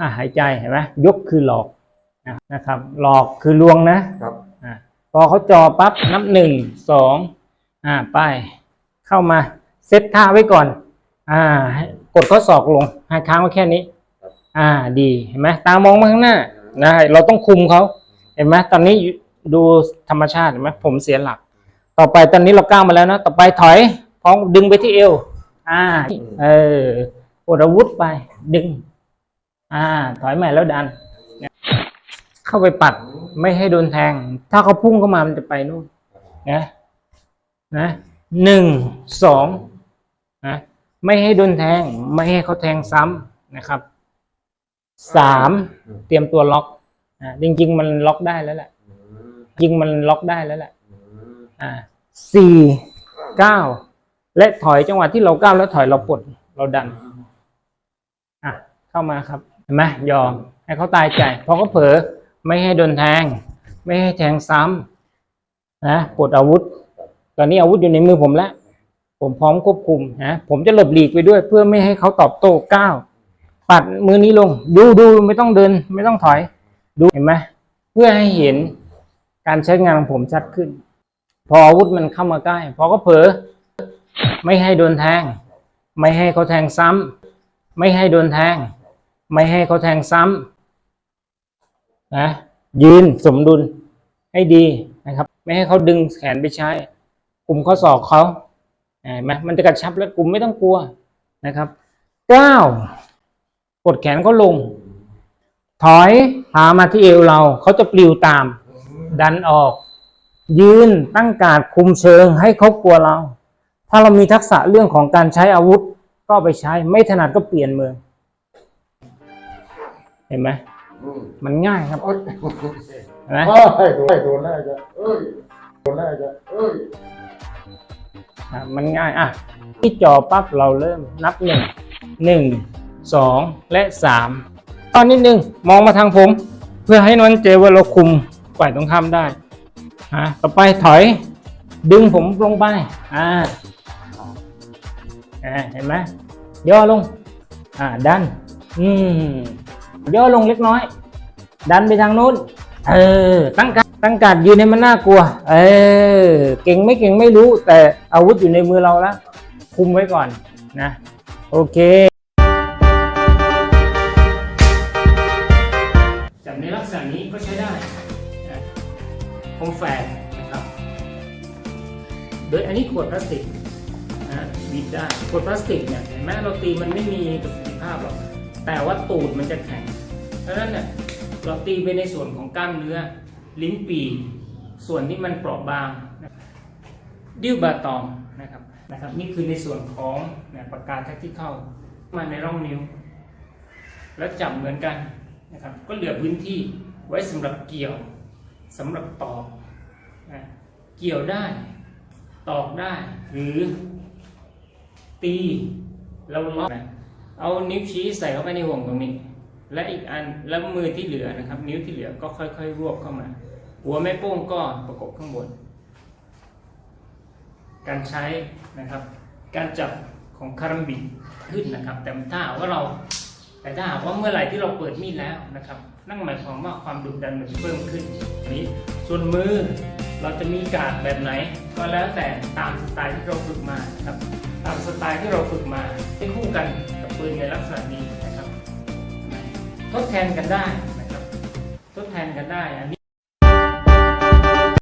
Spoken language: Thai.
อะหายใจเห็นไหมยกคือหลอกนะนะครับ หลอกคือลวงนะครับอะพอเขาจอปั๊บนับหนึ่งสองอ่าไป เข้ามาเซตท่าไว้ก่อน อ่าให้กดข้อศอกลงให้ค้างไว้แค่นี้ อ่าดีเห็นไหมตามองมาข้างหน้านะเราต้องคุมเขาเห็นไหมตอนนี้ดูธรรมชาติเห็นไหมผมเสียหลัก ต่อไปตอนนี้เราก้าวมาแล้วนะต่อไปถอยพร้อมดึงไปที่เอว อ่า เออปวดอาวุธไปดึง อ่า ถอยใหม่แล้วดัน เข้าไปปัดไม่ให้โดนแทง ถ้าเขาพุ่งเข้ามามันจะไปนู่นนะนะหนึ่งสองนะไม่ให้โดนแทง ไม่ให้เขาแทงซ้ำนะครับสามเตรียมตัวล็อกอ่าจริง ๆ มันล็อกได้แล้วแหละจริงมันล็อกได้แล้วแหละอ่าสี่เก้าและถอยจังหวะที่เราก้าวแล้วถอยเราปลดเราดัน อะ เข้ามาครับ ห็นไหมยอมให้เขาตายใจพอเขาเผลอไม่ให้โดนแทง ไม่ให้แทงซ้ำนะปลดอาวุธ ตอนนี้อาวุธอยู่ในมือผมแล้ว ผมพร้อมควบคุมนะผมจะหลบหลีกไปด้วย เพื่อไม่ให้เขาตอบโต้ก้าวปัดมือนี้ลง ดูดูไม่ต้องเดิน ไม่ต้องถอย ดูเห็นไหมเพื่อให้เห็นการใช้งานของผมชัดขึ้น พออาวุธมันเข้ามาใกล้ พอก็เผลอไม่ให้โดนแทง ไม่ให้เขาแทงซ้ำไม่ให้โดนแทง ไม่ให้เขาแทงซ้ำนะยืนสมดุลให้ดีนะครับ ไม่ให้เขาดึงแขนไปใช้ กลุ่มข้อศอกเขาเห็นไหมมันจะกระชับแล้วกลุ่มไม่ต้องกลัวนะครับก้าวกดแขนเขาลง ถอยพามาที่เอวเราเขาจะปลิวตาม ดันออก ยืนตั้งการคุมเชิงให้เขากลัวเรา ถ้าเรามีทักษะเรื่องของการใช้อาวุธก็ไปใช้ ไม่ถนัดก็เปลี่ยนมือ เห็นไหมอืมมันง่ายครับโอ๊ยเห็นไหมโอ้ยโดนโดนแน่จะเอ้ยโดนแน่จะเอ้ยอะมันง่ายอะที่จอปั๊บเราเริ่มนับหนึ่งหนึ่งสองและสามตอนนิดนึงมองมาทางผม เพื่อให้นวลเจว่าเราคุมฝ่ายตรงข้ามได้อะต่อไปถอย ดึงผมลงไปอ่าอ่าเห็นไหมย่อลงอ่าดันอืม ย่อลงเล็กน้อย ดันไปทางนู้น เออ ตั้งการตั้งการยืนให้มันน่ากลัว เออ เก่งไม่เก่งไม่รู้ แต่อาวุธอยู่ในมือเราแล้ว คุมไว้ก่อนนะ โอเคจับในลักษณะนี้ก็ใช้ได้คมแฝกนะครับ โดยอันนี้ขวดพลาสติกนะบีบได้ขวดพลาสติกเนี่ยเห็นไหมเราตีมันไม่มีประสิทธิภาพหรอก แต่ว่าตูดมันจะแข็งเพราะฉะนั้นเนี่ยเราตีไปในส่วนของกล้ามเนื้อ ลิ้นปีส่วนที่มันเปราะบางดิ้วบาตองนะครับนะครับนี่คือในส่วนของเนี่ยปากกาแท็กที่เข้ามาในร่องนิ้ว แล้วจับเหมือนกันนะครับก็เหลือพื้นที่ไว้สำหรับเกี่ยวสำหรับตอกนะเกี่ยวได้ ตอกได้ หรือตีแล้วล็อกนะ เอานิ้วชี้ใส่เข้าไปในห่วงตรงนี้ และอีกอันแล้วมือที่เหลือนะครับ นิ้วที่เหลือก็ค่อยๆ รวบเข้ามา หัวแม่โป้งก็ประกบข้างบน การใช้นะครับ การจับของคารัมบิขึ้นนะครับ แต่ถ้าหากว่าเราแต่ถ้าหากว่าเมื่อไหร่ที่เราเปิดมีดแล้วนะครับ นั่นหมายความว่าความดุดันมันเพิ่มขึ้นนี้ส่วนมือเราจะมีการแบบไหน ก็แล้วแต่ตามสไตล์ที่เราฝึกมาครับ ตามสไตล์ที่เราฝึกมาให้คู่กัน ปืนในลักษณะนี้นะครับ ทดแทนกันได้นะครับ ทดแทนกันได้อันนี้